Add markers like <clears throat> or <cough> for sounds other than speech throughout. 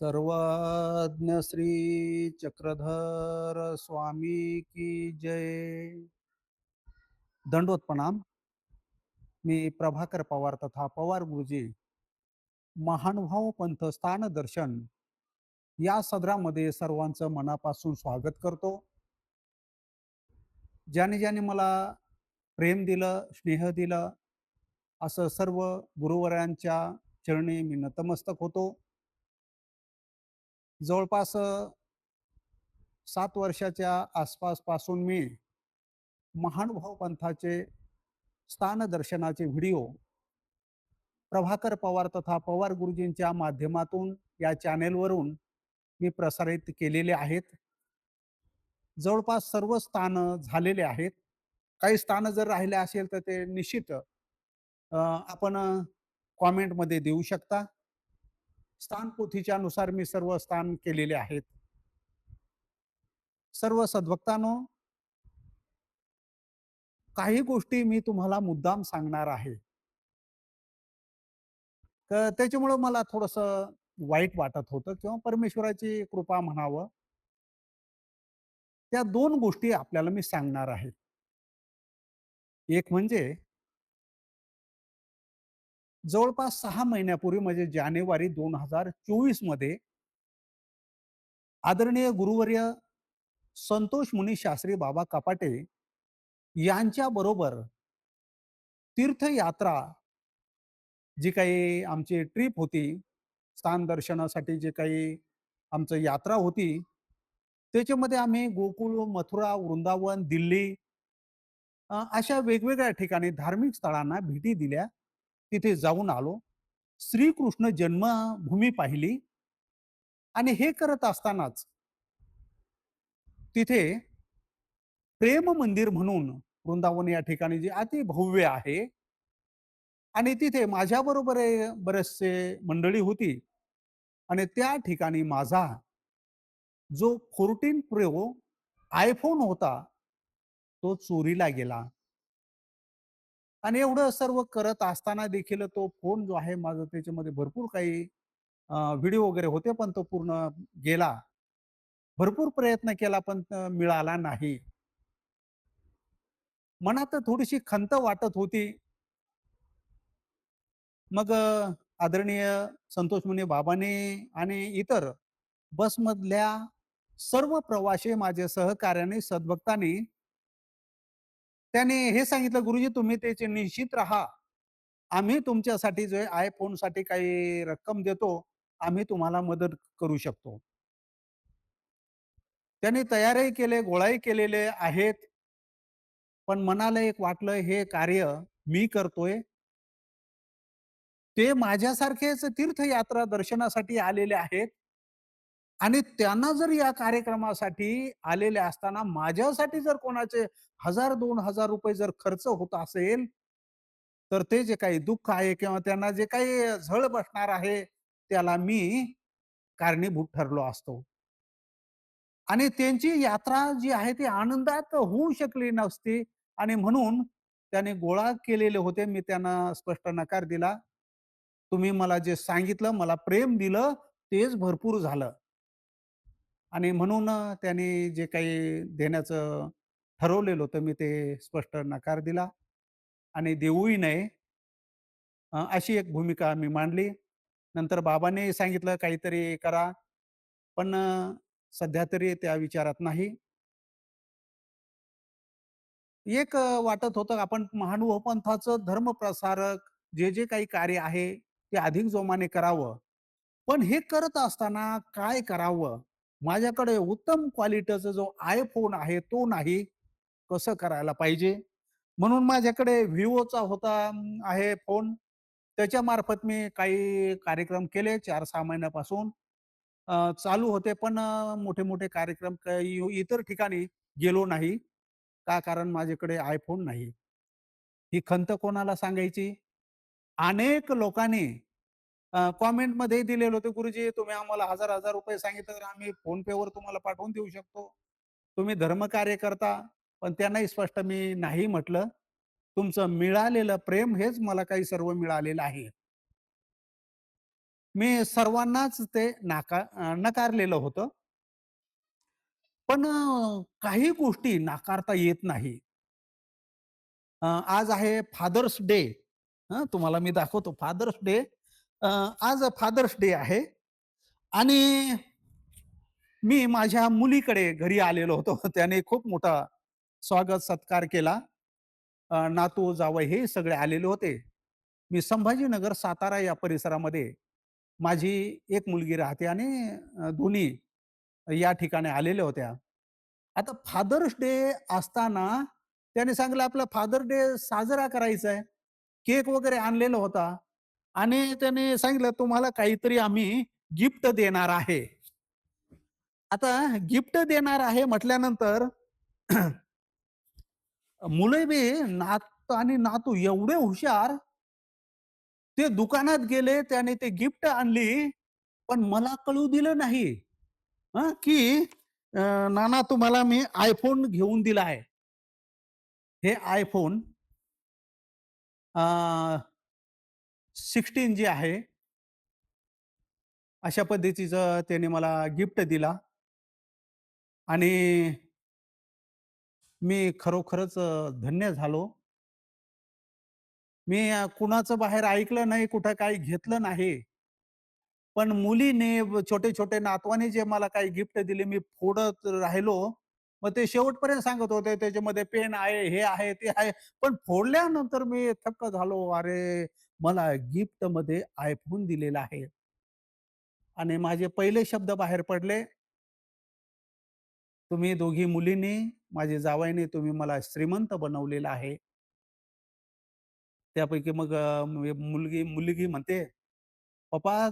सर्वज्ञ श्री चक्रधर स्वामी की जय। दंडोत प्रणाम मी प्रभाकर पवार तथा पवार गुरुजी महानुभाव पंथ स्थान दर्शन या सदरामध्ये सर्वांचं मनापासून स्वागत करतो. ज्याने ज्याने मला प्रेम दिलं स्नेह दिलं असं सर्व गुरुवरांच्या चरणी मी नतमस्तक होतो. जवळपास सात वर्षाच्या आसपासपासून मी महानुभाव पंथाचे स्थान दर्शनाचे व्हिडिओ प्रभाकर पवार तथा पवार गुरुजींच्या माध्यमातून या चॅनेलवरून मी प्रसारित केलेले आहेत. जवळपास सर्व स्थान झालेले आहेत. काही स्थान जर राहिले असेल तर ते निश्चित आपण कॉमेंटमध्ये देऊ शकता. स्थान पोथीच्या नुसार मी सर्व स्थान केलेले आहेत. सर्व सद्भक्तांनो काही गोष्टी मी तुम्हाला मुद्दाम सांगणार आहे. तर त्याच्यामुळं मला थोडस वाईट वाटत होतं किंवा परमेश्वराची कृपा म्हणावं. त्या दोन गोष्टी आपल्याला मी सांगणार आहे. एक म्हणजे जवळपास सहा महिन्यापूर्वी म्हणजे जानेवारी दोन हजार चोवीसमध्ये आदरणीय गुरुवर्य संतोष मुनी शास्त्री बाबा कपाटे यांच्या बरोबर तीर्थयात्रा जी काही आमची ट्रिप होती स्थान दर्शनासाठी जे काही आमचं यात्रा होती त्याच्यामध्ये आम्ही गोकुळ मथुरा वृंदावन दिल्ली अशा वेगवेगळ्या ठिकाणी धार्मिक स्थळांना भेटी दिल्या. तिथे जाऊन आलो. श्रीकृष्ण जन्मभूमी पाहिली. आणि हे करत असतानाच तिथे प्रेम मंदिर म्हणून वृंदावन या ठिकाणी जे अति भव्य आहे. आणि तिथे माझ्याबरोबर बरेचसे मंडळी होती. आणि त्या ठिकाणी माझा जो फोर्टीन प्रो आयफोन होता तो चोरीला गेला. आणि एवढं सर्व करत असताना देखील तो फोन जो आहे माझा त्याच्यामध्ये भरपूर काही व्हिडिओ वगैरे होते पण तो पूर्ण गेला. भरपूर प्रयत्न केला पण मिळाला नाही. मनात थोडीशी खंत वाटत होती. मग आदरणीय संतोष मुनी बाबांनी आणि इतर बसमधल्या सर्व प्रवासी माझ्या सहकार्याने सद्भक्तांनी त्याने हे सांगितलं गुरुजी तुम्ही त्याचे निश्चित राहा. आम्ही तुमच्यासाठी जो आयफोनसाठी काही रक्कम देतो आम्ही तुम्हाला मदत करू शकतो. त्यांनी तयारही केले गोळाही केलेले आहेत. पण मनाला एक वाटलं हे कार्य मी करतोय. ते माझ्यासारखेच तीर्थयात्रा दर्शनासाठी आलेले आहेत. आणि त्यांना जर या कार्यक्रमासाठी आलेले असताना माझ्यासाठी जर कोणाचे हजार दोन हजार रुपये जर खर्च होत असेल तर ते जे काही दुःख आहे किंवा त्यांना जे काही झळ बसणार आहे त्याला मी कारणीभूत ठरलो असतो. आणि त्यांची यात्रा जी आहे ती आनंदात होऊ शकली नसती आणि म्हणून त्याने गोळा केलेले होते. मी त्यांना स्पष्ट नकार दिला. तुम्ही मला जे सांगितलं मला प्रेम दिलं तेच भरपूर झालं. आणि म्हणून त्यांनी त्याने जे काही देण्याचं ठरवलेलं होतं मी ते स्पष्ट नकार दिला आणि देऊही नये अशी एक भूमिका मी मांडली. नंतर बाबांनी सांगितलं काहीतरी करा. पण सध्या तरी त्या विचारात नाही. एक वाटत होतं आपण महानुभव पंथाचं धर्मप्रसारक जे जे काही कार्य आहे ते अधिक जोमाने करावं. पण हे करत असताना काय करावं? माझ्याकडे उत्तम क्वालिटीचा जो आयफोन आहे तो नाही. कसं करायला पाहिजे? म्हणून माझ्याकडे विवोचा होता आहे फोन त्याच्या मार्फत मी काही कार्यक्रम केले चार सहा महिन्यापासून. चालू होते पण मोठे मोठे कार्यक्रम इतर ठिकाणी गेलो नाही. का कारण माझ्याकडे आयफोन नाही. ही खंत कोणाला सांगायची? अनेक लोकांनी कॉमेंटमध्ये दिलेलं होते गुरुजी तुम्ही आम्हाला हजार हजार रुपये सांगितलं तर आम्ही फोन पे वर तुम्हाला पाठवून देऊ शकतो तुम्ही धर्मकार्य करता पण त्यांनाही स्पष्ट मी नाही म्हटलं तुमचं मिळालेलं प्रेम हेच मला काही सर्व मिळालेलं आहे मी सर्वांनाच ते नाका नकारलेलं होतं. पण काही गोष्टी नाकारता येत नाही. आज आहे फादर्स डे. तुम्हाला मी दाखवतो फादर्स डे. आज फादर्स डे आहे आणि मी माझ्या मुलीकडे घरी आलेलो होतो. <laughs> त्याने खूप मोठा स्वागत सत्कार केला. नातू, जावई हे सगळे आलेले होते. मी संभाजीनगर, सातारा या परिसरामध्ये माझी एक मुलगी राहते आणि दोन्ही या ठिकाणी आलेल्या होत्या. आता फादर्स डे असताना त्याने सांगितलं आपला फादर डे साजरा करायचा आहे. केक वगैरे आणलेला होता आणि त्याने सांगितलं तुम्हाला काहीतरी आम्ही गिफ्ट देणार आहे. आता गिफ्ट देणार आहे म्हटल्यानंतर <clears throat> मुलं बी नात आणि नातू एवढे हुशार ते दुकानात गेले त्याने ते गिफ्ट आणली पण मला कळू दिलं नाही की नाना तुम्हाला मी आयफोन घेऊन दिला आहे. हे आयफोन सिक्स्टीन जी आहे अशा पद्धतीचं त्याने मला गिफ्ट दिला आणि मी खरोखरच धन्य झालो. मी कुणाचं बाहेर ऐकलं नाही, कुठं काही घेतलं नाही. पण मुलीने छोटे-छोटे नातवाने जे मला काही गिफ्ट दिले, मी फोडत राहिलो. मग ते शेवटपर्यंत सांगत होते, त्याच्यामध्ये पेन आहे, हे आहे, ते आहे. पण फोडल्यानंतर मी थक्क झालो. अरे, मला गिफ्टमध्ये आयफोन दिलेला आहे. आणि माझे पहिले शब्द बाहेर पडले, तुम्ही दोघी मुलींनी, माझे जावयाने तुम्ही मला श्रीमंत बनवलेला आहे. त्यापैकी मग म्हणजे मुलगी मुलगी म्हणते, "पप्पा,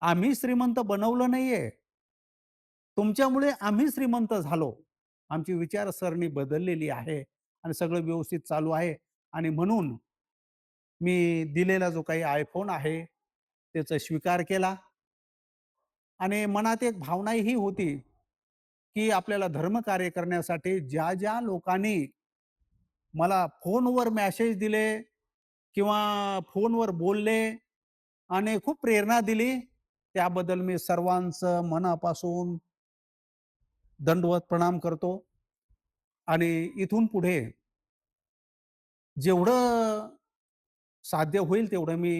आम्ही श्रीमंत बनवलं नाहीये. तुमच्यामुळे आम्ही श्रीमंत झालो. आमची विचारसरणी बदललेली आहे आणि सगळं व्यवस्थित चालू आहे आणि म्हणून मी दिलेला जो काही आयफोन आहे, त्याचा स्वीकार केला. आणि मनात एक भावना ही होती, की आपल्याला धर्मकार्य करण्यासाठी ज्या-ज्या लोकांनी मला फोनवर मॅसेज दिले किंवा फोनवर बोलले आणि खूप प्रेरणा दिली, त्याबद्दल मी सर्वांचं मनापासून दंडवत प्रणाम करतो. आणि इथून पुढे जेवढं साध्य होईल तेवढं मी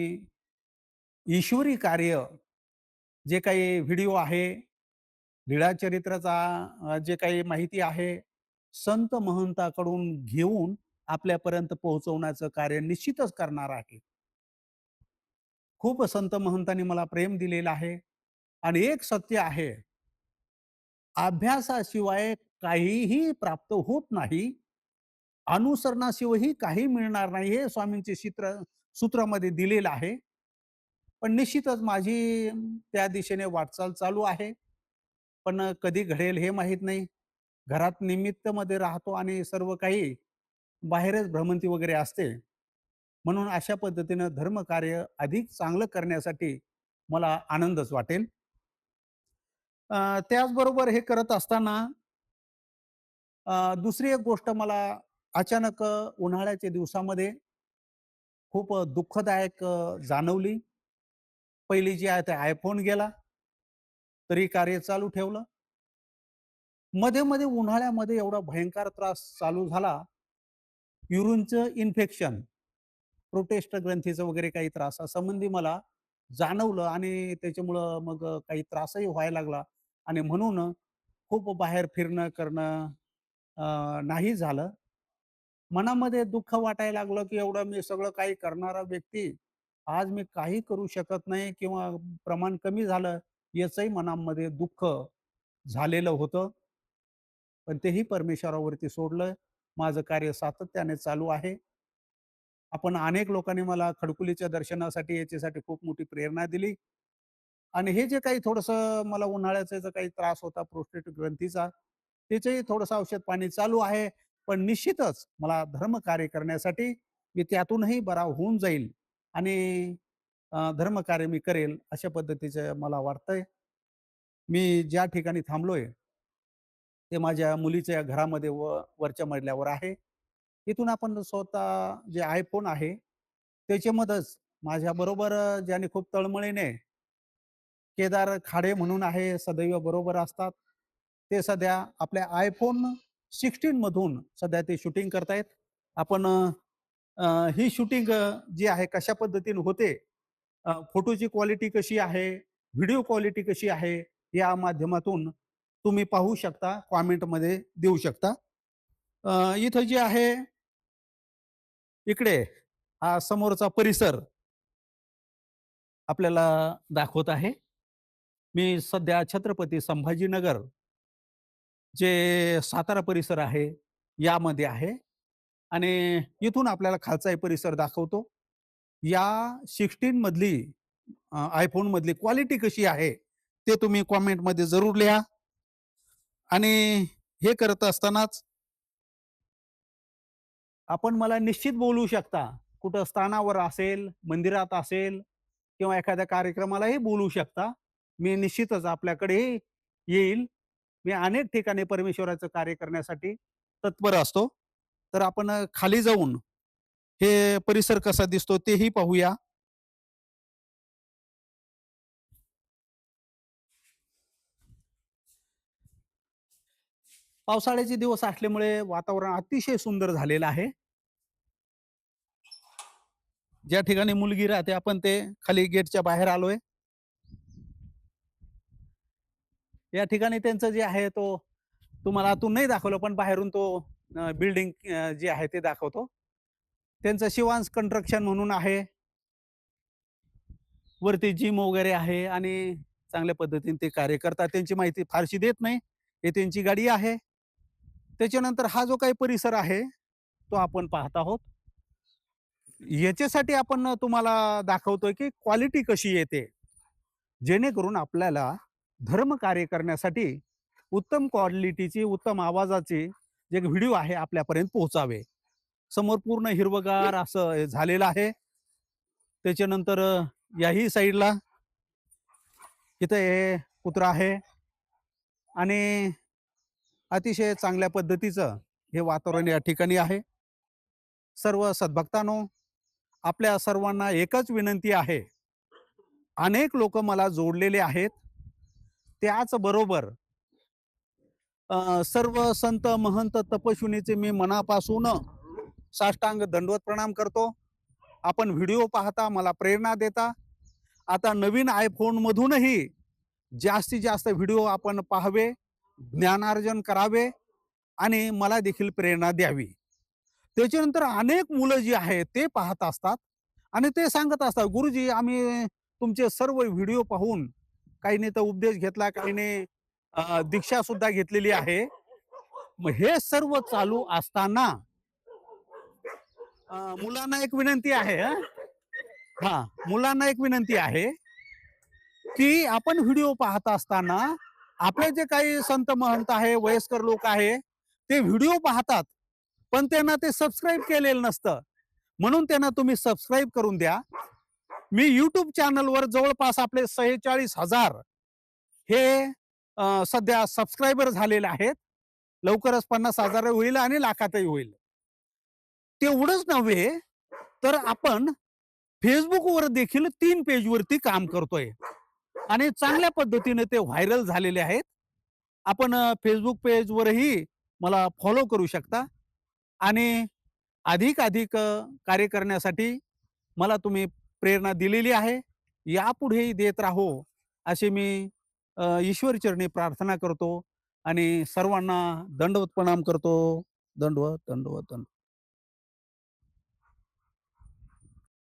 ईश्वरी कार्य जे काही व्हिडिओ आहे, लीळा चरित्राचा जे काही माहिती आहे, संत महंताकडून घेऊन आपल्यापर्यंत पोहोचवण्याचं कार्य निश्चितच करणार आहे. खूप संत महंतांनी मला प्रेम दिलेलं आहे आणि एक सत्य आहे, अभ्यासाशिवाय काहीही प्राप्त होत नाही. अनुसरणाशिवायही काही मिळणार नाही, हे स्वामींचे चित्र सूत्रामध्ये दिलेलं आहे. पण निश्चितच माझी त्या दिशेने वाटचाल चालू आहे. पण कधी घडेल हे माहीत नाही. घरात निमित्त मध्ये राहतो आणि सर्व काही बाहेरच भ्रमंती वगैरे असते. म्हणून अशा पद्धतीनं धर्मकार्य अधिक चांगलं करण्यासाठी मला आनंदच वाटेल. त्याचबरोबर हे करत असताना दुसरी एक गोष्ट मला अचानक उन्हाळ्याच्या दिवसामध्ये खूप दुःखदायक जाणवली. पहिली जी आहे ते आयफोन गेला. तरी कार्य चालू ठेवलं. मध्ये-मध्ये उन्हाळ्यामध्ये एवढा भयंकर त्रास चालू झाला, युरूनचं इन्फेक्शन, प्रोटेस्ट ग्रंथीचं वगैरे काही त्रासासंबंधी मला जाणवलं आणि त्याच्यामुळं मग काही त्रासही व्हायला लागला आणि म्हणून खूप बाहेर फिरणं करणं नाही झालं. मनामध्ये दुःख वाटायला लागलं, की एवढं मी सगळं काही करणारा व्यक्ती, आज मी काही करू शकत नाही किंवा प्रमाण कमी झालं, याचंही मनामध्ये दुःख झालेलं होतं. पण तेही परमेश्वरावरती सोडलं. माझं कार्य सातत्याने चालू आहे. आपण अनेक लोकांनी मला खडकुलीच्या दर्शनासाठी याच्यासाठी खूप मोठी प्रेरणा दिली आणि हे जे काही थोडस मला उन्हाळ्याचा जो काही त्रास होता प्रोस्टेट ग्रंथीचा, त्याचेही थोडंसं औषध पाणी चालू आहे. पण निश्चितच मला धर्मकार्य करण्यासाठी मी त्यातूनही बरा होऊन जाईल आणि धर्मकार्य मी करेल अशा पद्धतीचं मला वाटतंय. मी ज्या ठिकाणी थांबलोय, ते माझ्या मुलीच्या घरामध्ये व वरच्या मजल्यावर आहे. तिथून आपण स्वतः जे आयफोन आहे, त्याच्यामध्येच माझ्याबरोबर ज्याने खूप तळमळीने केदार खाडे म्हणून आहे सदैव बरोबर असतात ते सध्या आपल्या आयफोन सिक्स्टीन मधून सध्या ते शूटिंग करतायत. आपण ही शूटिंग जी आहे कशा पद्धतीने होते? फोटोची क्वालिटी कशी आहे? व्हिडिओ क्वालिटी कशी आहे? या माध्यमातून तुम्ही पाहू शकता कॉमेंटमध्ये देऊ शकता. इथं जे आहे इकडे हा समोरचा परिसर आपल्याला दाखवत आहे. मी सध्या छत्रपती संभाजीनगर जे सातारा परिसर आहे यामध्ये आहे आणि इथून आपल्याला खालचा परिसर दाखवतो. या सिक्स्टीन मधली आयफोन मधली क्वालिटी कशी आहे ते तुम्ही कॉमेंटमध्ये जरूर लिहा. आणि हे करत असतानाच आपण मला निश्चित बोलू शकता कुठं स्थानावर असेल मंदिरात असेल किंवा एखाद्या कार्यक्रमालाही बोलू शकता. मी निश्चितच आपल्याकडे येईल. मी अनेक ठिकाणी परमेश्वराचं कार्य करण्यासाठी तत्पर असतो. तर आपण खाली जाऊन हे परिसर कसा दिसतो तेही पाहूया. पावसाळ्याचे दिवस असल्यामुळे वातावरण अतिशय सुंदर झालेलं आहे. ज्या ठिकाणी मुलगी राहते आपण ते खाली गेटच्या बाहेर आलोय. या ठिकाणी त्यांचं जे आहे तो तुम्हाला आतून नाही दाखवलं पण बाहेरून तो बिल्डिंग जे आहे ते दाखवतो. त्यांचं शिवांश कन्स्ट्रक्शन म्हणून आहे. वरती जिम वगैरे आहे आणि चांगल्या पद्धतीने ते कार्य करतात. त्यांची माहिती फारशी देत नाही. हे त्यांची गाडी आहे. त्याच्यानंतर हा जो काही परिसर आहे तो आपण पाहत आहोत. याच्यासाठी आपण तुम्हाला दाखवतोय की क्वालिटी कशी येते. जेणेकरून आपल्याला धर्म कार्य करण्यासाठी उत्तम क्वालिटीची उत्तम आवाजाचे जे व्हिडिओ आहे आपल्यापर्यंत पोहोचावे. समोर पूर्ण हिरवगार असं झालेलं आहे. त्याच्यानंतर याही साईडला इथं हे कुत्रा आहे. आणि अतिशय चांगल्या पद्धतीचं हे वातावरण या ठिकाणी आहे. सर्व सद्भक्तांनो आपल्या सर्वांना एकच विनंती आहे. अनेक लोक मला जोडलेले आहेत. त्याच बरोबर सर्व संत महंत तपस्विनीचे मी मनापासून साष्टांग दंडवत प्रणाम करतो. आपण व्हिडिओ पाहता मला प्रेरणा देता. आता नवीन आयफोन मधूनही जास्तीत जास्त व्हिडिओ आपण पाहावे ज्ञानार्जन करावे आणि मला देखील प्रेरणा द्यावी. त्याच्यानंतर अनेक मुलं जी आहेत ते पाहत असतात आणि ते सांगत असतात गुरुजी आम्ही तुमचे सर्व व्हिडिओ पाहून काहीने तर उपदेश घेतला काहीने दीक्षा सुद्धा घेतलेली आहे. मग हे सर्व चालू असताना मुलांना एक विनंती आहे हा मुलांना एक विनंती आहे की आपण व्हिडिओ पाहत असताना आपले जे काही संत महंत आहे वयस्कर लोक आहे ते व्हिडिओ पाहतात पण त्यांना ते सबस्क्राईब केलेलं नसतं. म्हणून त्यांना तुम्ही सबस्क्राईब करून द्या. मी युट्यूब चॅनलवर जवळपास आपले सेहेचाळीस हजार हे सध्या सबस्क्रायबर झालेले आहेत. लवकरच पन्नास हजार होईल आणि लाखातही होईल. तेवढंच नव्हे तर आपण फेसबुकवर देखील तीन पेजवरती काम करतोय. आणि चांगल्या पद्धतीने ते व्हायरल झालेले आहेत. आपण फेसबुक पेजवरही मला फॉलो करू शकता. आणि अधिक अधिक कार्य करण्यासाठी मला तुम्ही प्रेरणा दिलेली आहे. यापुढेही देत राहो असे मी ईश्वरचरणी प्रार्थना करतो आणि सर्वांना दंडवत प्रणाम करतो. दंडवत दंडवत दंडवत.